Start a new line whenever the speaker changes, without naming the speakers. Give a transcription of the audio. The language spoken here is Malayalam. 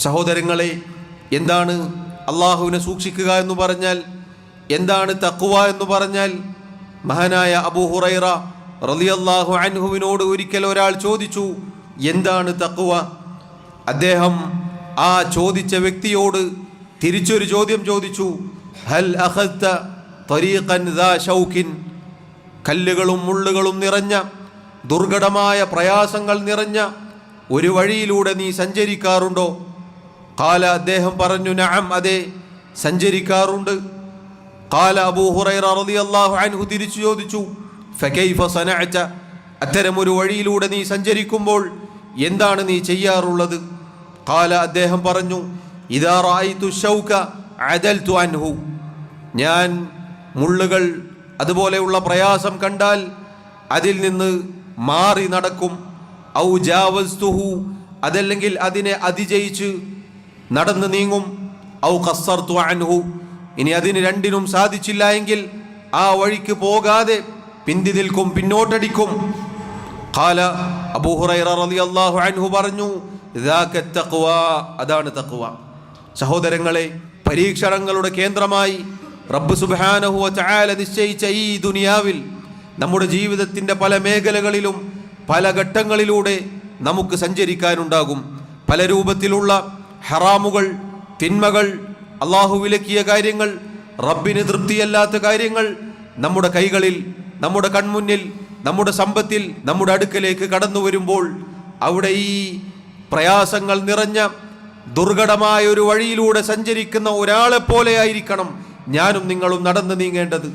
സഹോദരങ്ങളെ എന്താണ് അള്ളാഹുവിനെ സൂക്ഷിക്കുക എന്ന് പറഞ്ഞാൽ എന്താണ് തക്കുവ എന്ന് പറഞ്ഞാൽ? മഹാനായ അബു ഹുറൈറ റളിയല്ലാഹു അൻഹുവിനോട് ഒരിക്കൽ ഒരാൾ ചോദിച്ചു എന്താണ് തക്കുവ അദ്ദേഹം ആ ചോദിച്ച വ്യക്തിയോട് തിരിച്ചൊരു ചോദ്യം ചോദിച്ചു ഹൽ അഖദ്ത തരീഖൻ ഷൗക്കിൻ കല്ലുകളും മുള്ളുകളും നിറഞ്ഞ ദുർഘടമായ പ്രയാസങ്ങൾ നിറഞ്ഞ ഒരു വഴിയിലൂടെ നീ സഞ്ചരിക്കാറുണ്ടോ? കാല അദ്ദേഹം പറഞ്ഞു നഅം അതെ സഞ്ചരിക്കാറുണ്ട്. കാല അബൂ ഹുറൈറ റളിയല്ലാഹു അൻഹു തിരിച്ചു ചോദിച്ചു ഫകൈഫ സനഅത? അത്തരമൊരു വഴിയിലൂടെ നീ സഞ്ചരിക്കുമ്പോൾ എന്താണ് നീ ചെയ്യാറുള്ളത്? കാല അദ്ദേഹം പറഞ്ഞു ഇദാ റഅയ്തു ഷൗക അദൽതു അൻഹു. ഞാൻ മുള്ളുകൾ അതുപോലെയുള്ള പ്രയാസം കണ്ടാൽ അതിൽ നിന്ന് മാറി നടക്കും. ഔ ജാവസ്തുഹു അതല്ലെങ്കിൽ അതിനെ അതിജയിച്ച് നടന്നു നീങ്ങും. ഔ ഖസ്സർതു അൻഹു. ഇനി അതിന് രണ്ടിനും സാധിച്ചില്ല എങ്കിൽ ആ വഴിക്ക് പോകാതെ പിന്തി നിൽക്കും പിന്നോട്ടടിക്കും. ഖാല അബൂ റളിയല്ലാഹു അൻഹു പറഞ്ഞു ഇദാക തഖ്വ." അതാണ് തഖ്വ. സഹോദരങ്ങളെ പരീക്ഷണങ്ങളുടെ കേന്ദ്രമായി റബ്ബ് സുബ്ഹാനഹു വ തആല നിശ്ചയിച്ച ഈ ദുനിയാവിൽ നമ്മുടെ ജീവിതത്തിന്റെ പല മേഖലകളിലും പല ഘട്ടങ്ങളിലൂടെ നമുക്ക് സഞ്ചരിക്കാനുണ്ടാകും. പല രൂപത്തിലുള്ള ഹറാമുകൾ തിന്മകൾ അള്ളാഹു വിലക്കിയ കാര്യങ്ങൾ റബ്ബിന് തൃപ്തിയല്ലാത്ത കാര്യങ്ങൾ നമ്മുടെ കൈകളിൽ നമ്മുടെ കൺമുന്നിൽ നമ്മുടെ സമ്പത്തിൽ നമ്മുടെ അടുക്കലേക്ക് കടന്നു വരുമ്പോൾ അവിടെ ഈ പ്രയാസങ്ങൾ നിറഞ്ഞ ദുർഘടമായ ഒരു വഴിയിലൂടെ സഞ്ചരിക്കുന്ന ഒരാളെപ്പോലെ ആയിരിക്കണം ഞാനും നിങ്ങളും നടന്നു നീങ്ങേണ്ടത്.